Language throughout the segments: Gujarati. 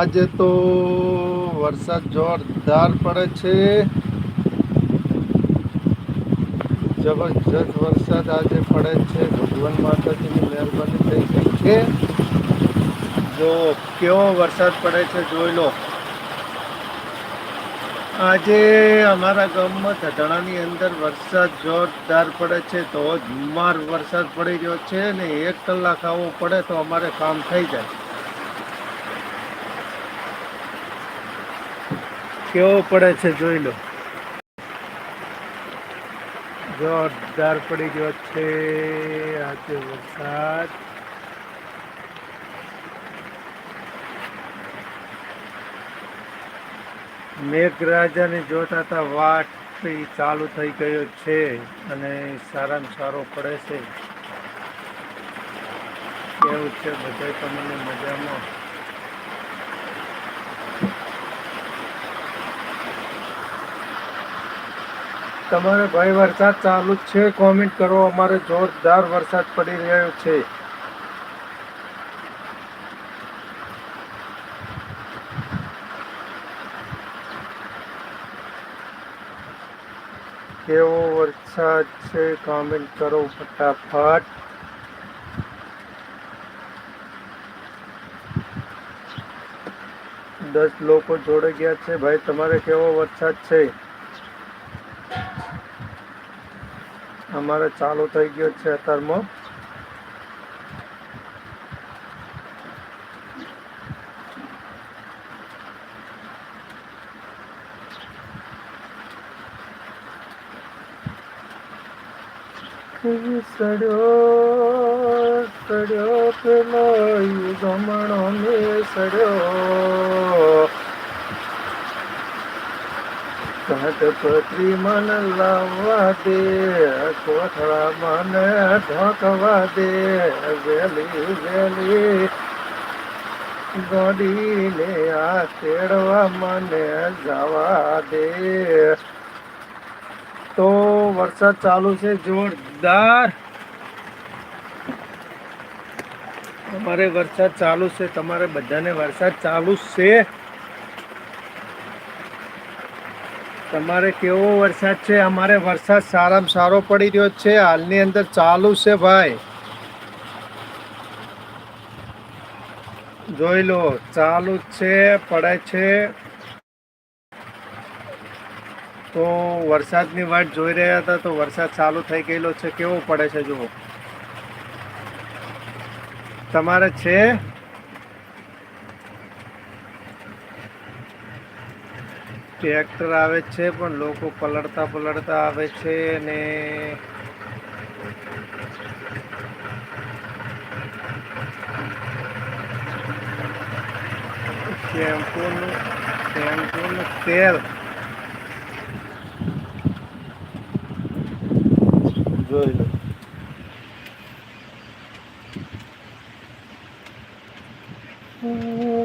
આજે તો વરસાદ જોરદાર પડે છે. જબરજસ્ત વરસાદ આજે પડે છે. ભગવાન માતાજીની મહેરબાની થઈ ગઈ છે. જો કેવો વરસાદ પડે છે જોઈ લો. આજે અમારા ગામમાં ધધણાની અંદર વરસાદ જોરદાર પડે છે તો ધુમાર વરસાદ પડી રહ્યો છે ને એક કલાક આવો પડે તો અમારે કામ થઈ જાય. કેવો પડે છે જોઈ લો. જોરદાર પડી ગયો છે. આજે વરસાદ. મેઘરાજાને જોતા હતા વાટ ચાલુ થઈ ગયો છે અને સારામાં સારો પડે છે. કેવું છે? બધા તમને મજામાં? તમારે ભાઈ વરસાદ ચાલુ જ છે? કોમેન્ટ કરો. અમારે જોરદાર વરસાદ પડી રહ્યો છે. કેવો વરસાદ છે? કોમેન્ટ કરો ફટાફટ. દસ લોકો જોડે ગયા છે. ભાઈ, તમારે કેવો વરસાદ છે? અમારે ચાલુ થઈ ગયો છે અત્યારમાં. સડ્યો સડ્યો પેલો ગમણો મેં સડ્યો. ઘટપત્રી મન લાવવા દે, કોથળા મન ઢોકવા દે. વેલી વેલી, ગોડીને આ તેડવા મને જવા દે. તો વરસાદ ચાલુ છે, જોરદાર. તમારે વરસાદ ચાલુ છે, તમારે બધાને વરસાદ ચાલુ છે. તમારે કેવો વરસાદ છે? અમારે વરસાદ સારામાં સારો પડી રહ્યો છે. હાલની અંદર ચાલુ છે ભાઈ. જોઈ લો, ચાલુ છે પડે છે. તો વરસાદની વાટ જોઈ રહ્યા હતા, તો વરસાદ ચાલુ થઈ ગયેલો છે. કેવો પડે છે જુઓ. તમારે છે? ટ્રેક્ટર આવે છે પણ લોકો પલળતા પલળતા આવે છે અને શેમ્પૂનું શેમ્પૂનું તેલ. જોઈ લો.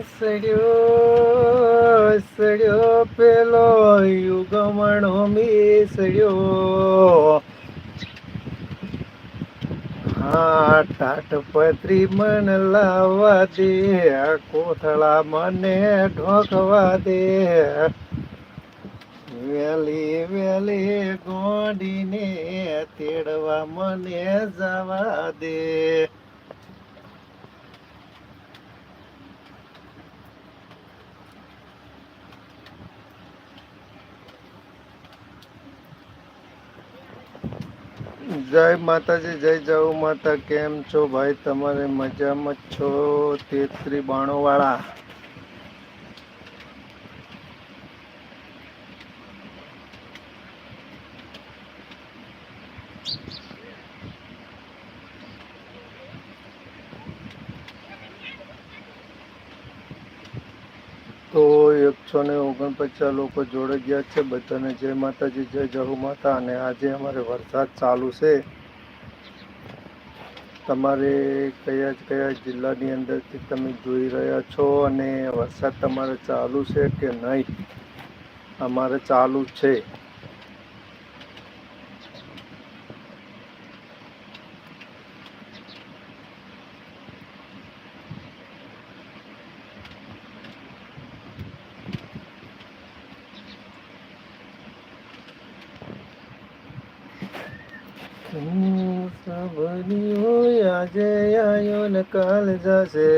સડ્યો સડ્યો પેલો યુગમણો મિસડ્યો હા ટાટપત્રી મન લાવવા દે, કોથળા મને ઢોકવા દે. વેલી વેલી ગોડીને તેડવા મને જવા દે. જય માતાજી જય જવ માતા કેમ છો ભાઈ? તમારે મજામાં છો તેત્રી બાણો વાળા તો એકસો ને ઓગણપચાસ લોકો જોડે ગયા છે. બધાને જય માતાજી, જય જહુ માતા. અને આજે અમારે વરસાદ ચાલુ છે. તમારે કયા કયા જિલ્લાની અંદરથી તમે જોઈ રહ્યા છો અને વરસાદ તમારે ચાલુ છે કે નહીં? અમારે ચાલુ છે હમ, સબરીઓ આજે આયો ને કાલ જશે.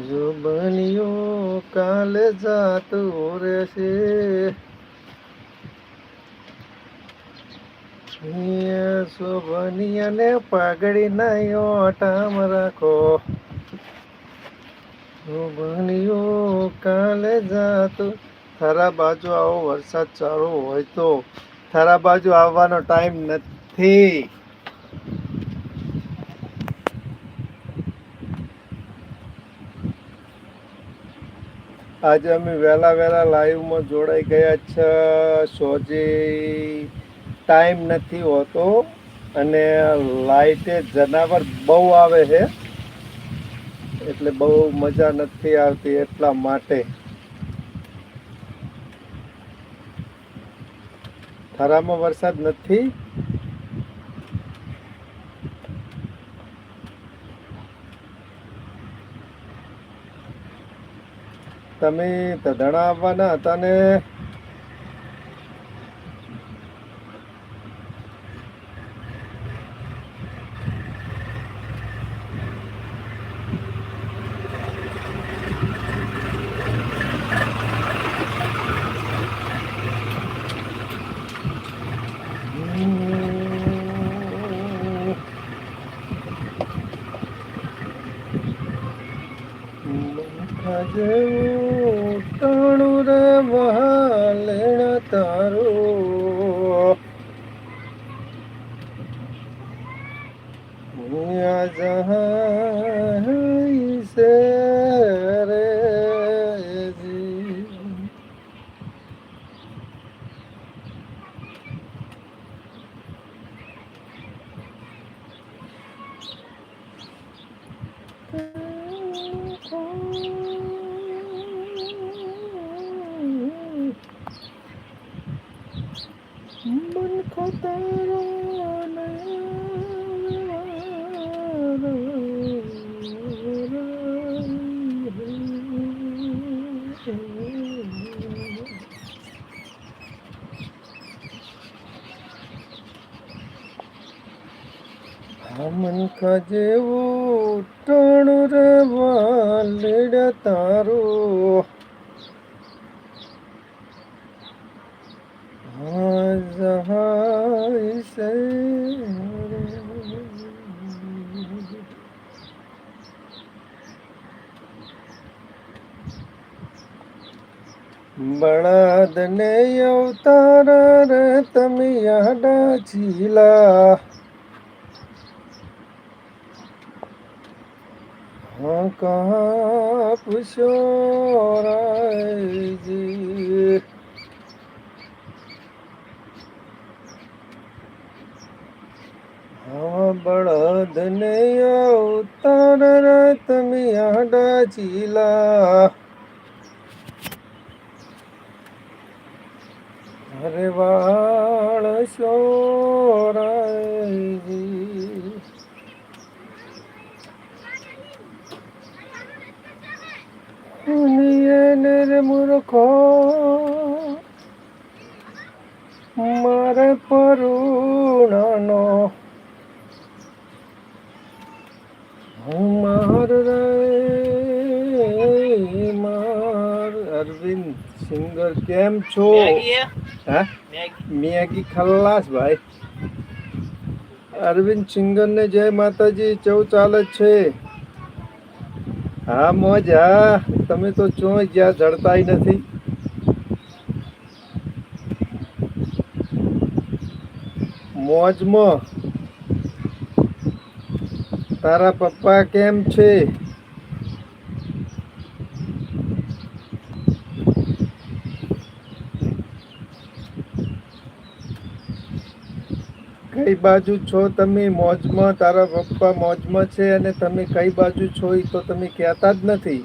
જો બન્યો કાલ જાતું રહેશે. શોભનિયાને પાઘડી ના ઓટામ રાખો. શોભનિયો કાલે જાતું. થરા બાજુ આવો વરસાદ ચાલુ હોય તો. થરા બાજુ આવવાનો ટાઈમ નથી. આજે અમે વહેલા વહેલા લાઈવમાં જોડાઈ ગયા છે. સોજી ટાઈમ નથી હોતો અને લાઈટે જનાવર બહુ આવે છે. એટલે બહુ મજા નથી આવતી એટલા માટે. થરામાં વરસાદ નથી? તમે તધણા આવવાના હતા ને જેવું મન જેવું ટણ રે વાલડ તારું. જહાય સે બળદ ને અવતાર રે તમે આડા ચીલા કાપશોરાયજી બળદને અવતાર રતમી આડા ચીલા. અરે વાળ શોરા নিয়েনের মূর্খ মার পরুণানো માર રે માર અરવિંદ સિંગર કેમ છો મેગી હે? હા મેગી મેગી ખલ્લાસ ભાઈ અરવિંદ સિંગર ને જય માતાજી ચૌ ચાલે છે હા મોજ હા. તમે તો ચો જ્યાં જડતાય નથી. મોજમાં. તારા પપ્પા કેમ છે? કઈ બાજુ છો તમે? મોજમાં, તારા પપ્પા મોજમાં છે અને તમે કઈ બાજુ છો એ તો તમે કહેતા જ નથી.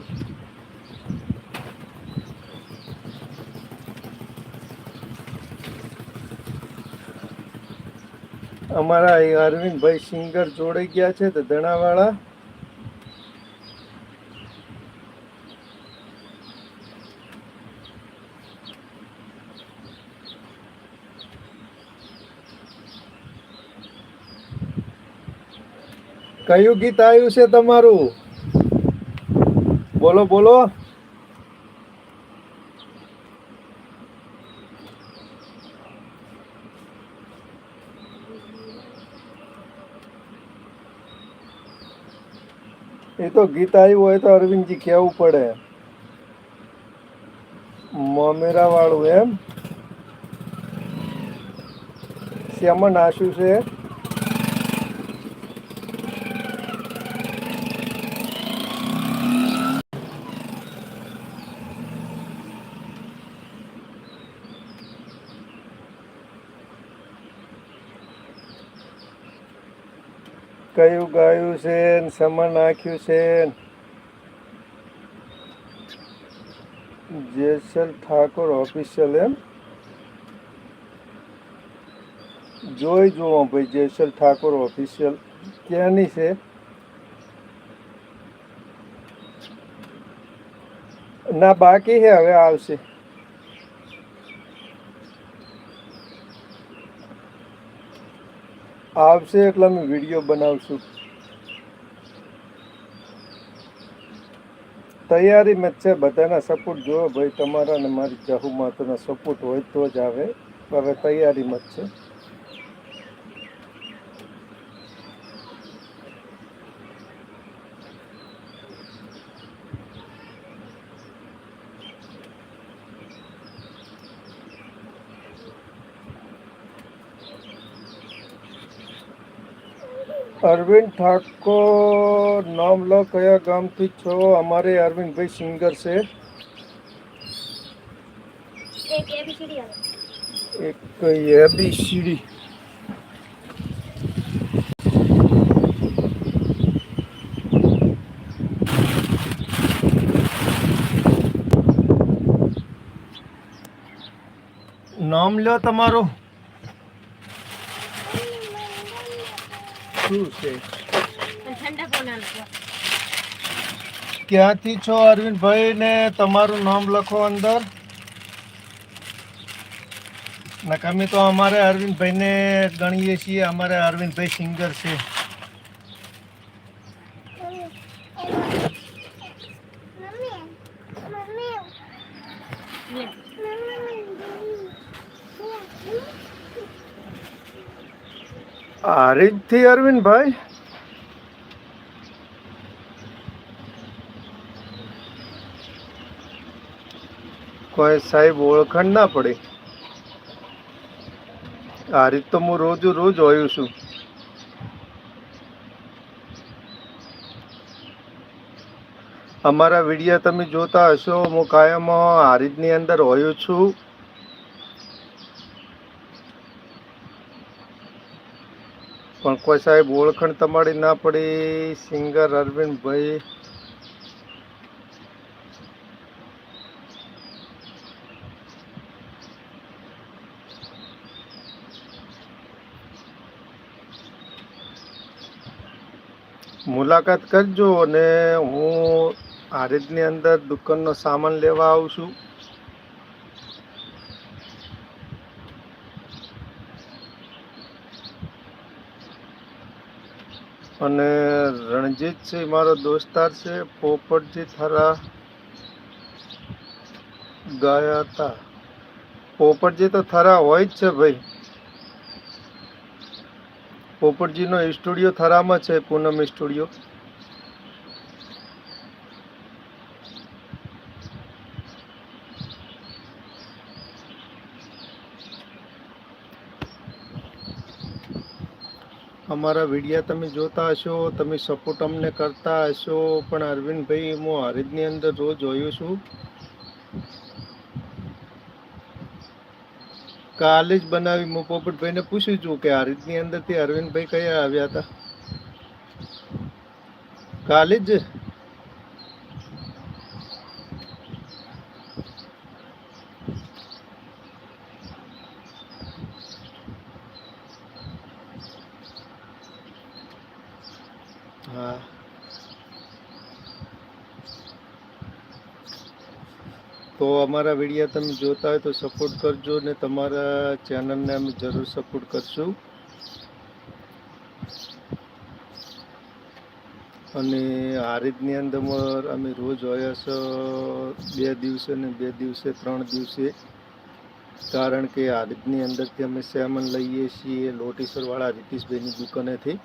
અમારા અરવિંદભાઈ સિંગર જોડાઈ ગયા છે, તો ધણાવાળા? કયું ગીત આવ્યું છે તમારું? બોલો બોલો. એ તો ગીત આવ્યું હોય તો અરવિંદજી કેવું પડે. મમેરા વાળું એમ. શેમાં નાશું છે? કયું ગાયું છે ને શેમાં નાખ્યું છે જેસલ ઠાકોર ઓફિશિયલ એમ? જોઈ જુઓ ભાઈ, જેસલ ઠાકોર ઓફિશિયલ ક્યાંની છે? ના, બાકી છે, હવે આવશે. આવશે એટલે અમે વીડિયો બનાવશું. તૈયારીમાં જ છે, બધાના સપોર્ટ જોવો ભાઈ, તમારા અને મારી જહુ માતાના સપોર્ટ હોય તો જ આવે. હવે તૈયારીમાં જ છે. અરવિંદ ઠાકોર નામ લો કયા ગામથી છો? અમારે અરવિંદભાઈ સિંગર છે. એક એબીસીડી નામ લો તમારું. શું છે? ક્યાંથી છો અરવિંદભાઈ ને તમારું નામ લખો અંદર. નકામી તો અમારે અરવિંદભાઈને ગણીએ છીએ. અમારે અરવિંદભાઈ સિંગર છે. આરીજથી અરવિંદભાઈ. કોઈ સાહેબ ઓળખાણ ના પડે. આ રીત તો હું રોજ રોજ હોયું છું. અમારા વીડિયો તમે જોતા હશો, હું કાયમ હારીજની અંદર હોયું છું. કોઈ સાહેબ ઓળખણ તમારી ના પડી. સિંગર અરવિંદભાઈ. મુલાકાત કરજો અને હું હારીજની અંદર દુકાનનો સામાન લેવા આવું છું. અને રણજીત છે, મારો દોસ્તાર છે, પોપટજી થરા ગયા હતા. પોપટજી તો થરા હોય જ છે ભાઈ. પોપટજીનો સ્ટુડિયો થરામાં છે, પૂનમ સ્ટુડિયો અમારા વિડીયા તમે જોતા હશો, તમે સપોર્ટ અમને કરતા હશો, પણ અરવિંદભાઈ, હું હરિદની અંદર રોજ જોયું છું. કાલે જ બનાવી હું પોપટભાઈને પૂછ્યું છું કે હારીજની અંદરથી અરવિંદભાઈ કયા આવ્યા હતા? કાલે જ? તો અમારા વીડિયો તમે જોતા હોય તો સપોર્ટ કરજો ને તમારા ચેનલને અમે જરૂર સપોર્ટ કરશું. અને હારીજની અંદર અમે રોજ છે બે દિવસે ને બે દિવસે, ત્રણ દિવસે. કારણ કે હારીજની અંદરથી અમે સેમન લઈએ છીએ, લોટીસરવાળા રીતિશભાઈની દુકાનેથી.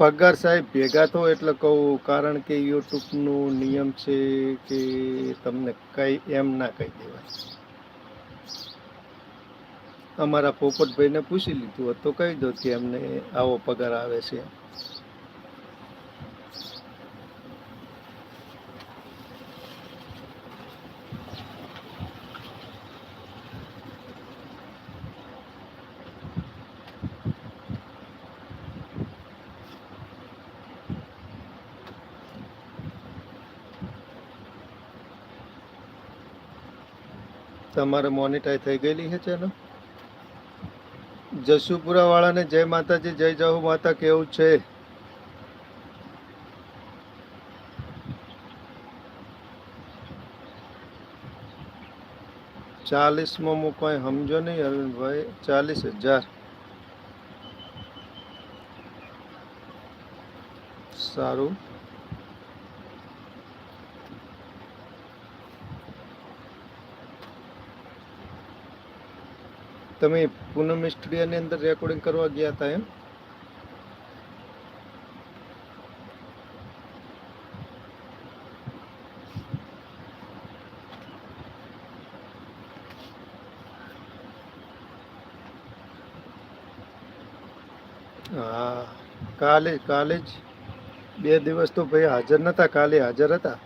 પગાર સાહેબ, ભેગા થો એટલે કહું, કારણ કે યુટ્યુબનો નિયમ છે કે તમને કઈ એમ ના કહી દેવાય. અમારા પોપટભાઈને પૂછી લીધું હતું કહી દો કે એમને આવો પગાર આવે છે. તમારે મોનિટાઈ થઈ ગયેલી છે ચેનલ? જસુપુરા વાળાને જય માતાજી, જય જહુ માતા કેવું છે? ચાલીસમાં મુ કોઈ સમજો નહીં, અરવિંદભાઈ. ચાલીસ હજાર. સારું. તમે પૂનમ સ્ટુડિયોની અંદર રેકોર્ડિંગ કરવા ગયા હતા એમ? હા, કાલે કાલે જ. બે દિવસ તો ભાઈ હાજર નતા, કાલે હાજર હતા.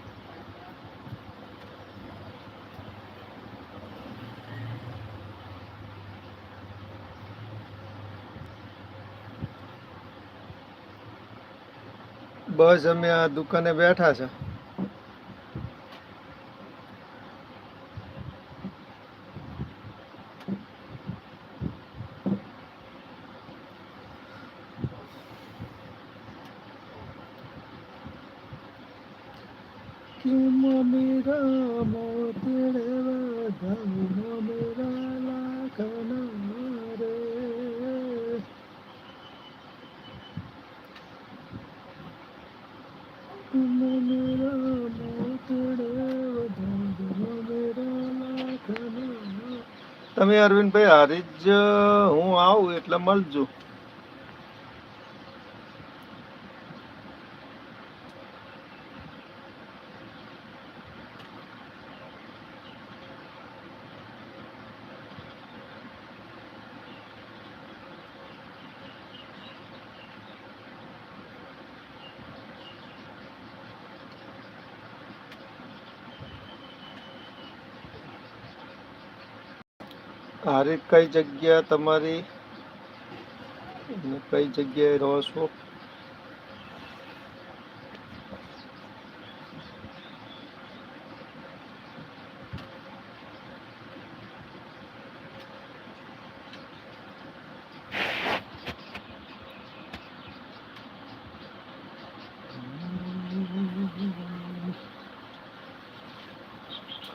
બસ અમે આ દુકાને બેઠા છે. કે મમી રામો તેરે વધામો અરવિંદભાઈ જ હું આવું એટલે મળજો. હારીજ કઈ જગ્યા તમારી? કઈ જગ્યાએ રહો છો?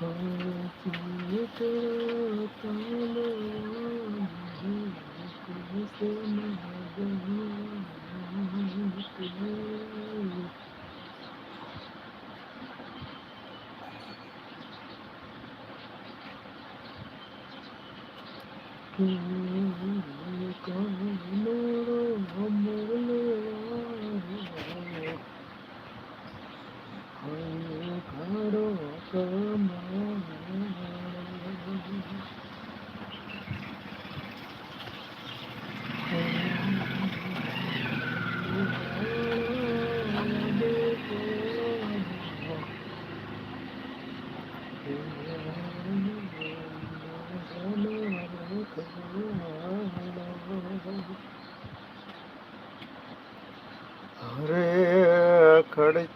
અરે Thank you.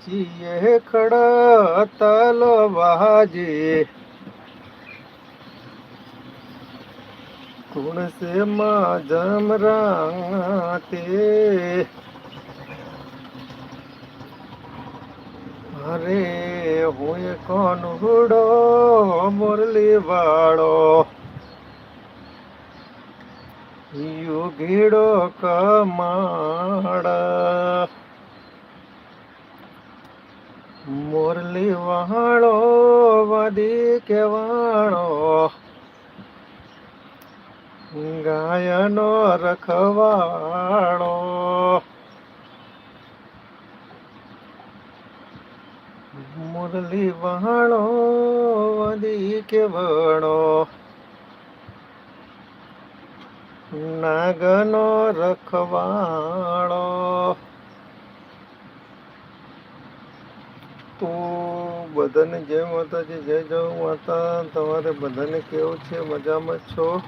ખડચીએ ખડા તલવાજી. કુણ સે માં જમરાતે અરે હું કોણ હુડો મુરલી વાળો. યુગીડો કમાડા. મુરલી વહાણો વદી કેવાણો ગાયનો રખવાણો. મુરલી વહાણો વદી કેવણો નાગનો રખવાળો તો બધાને જય માતાજી જય જય માતા. તમારે બધાને કેવું છે? મજામાં છો?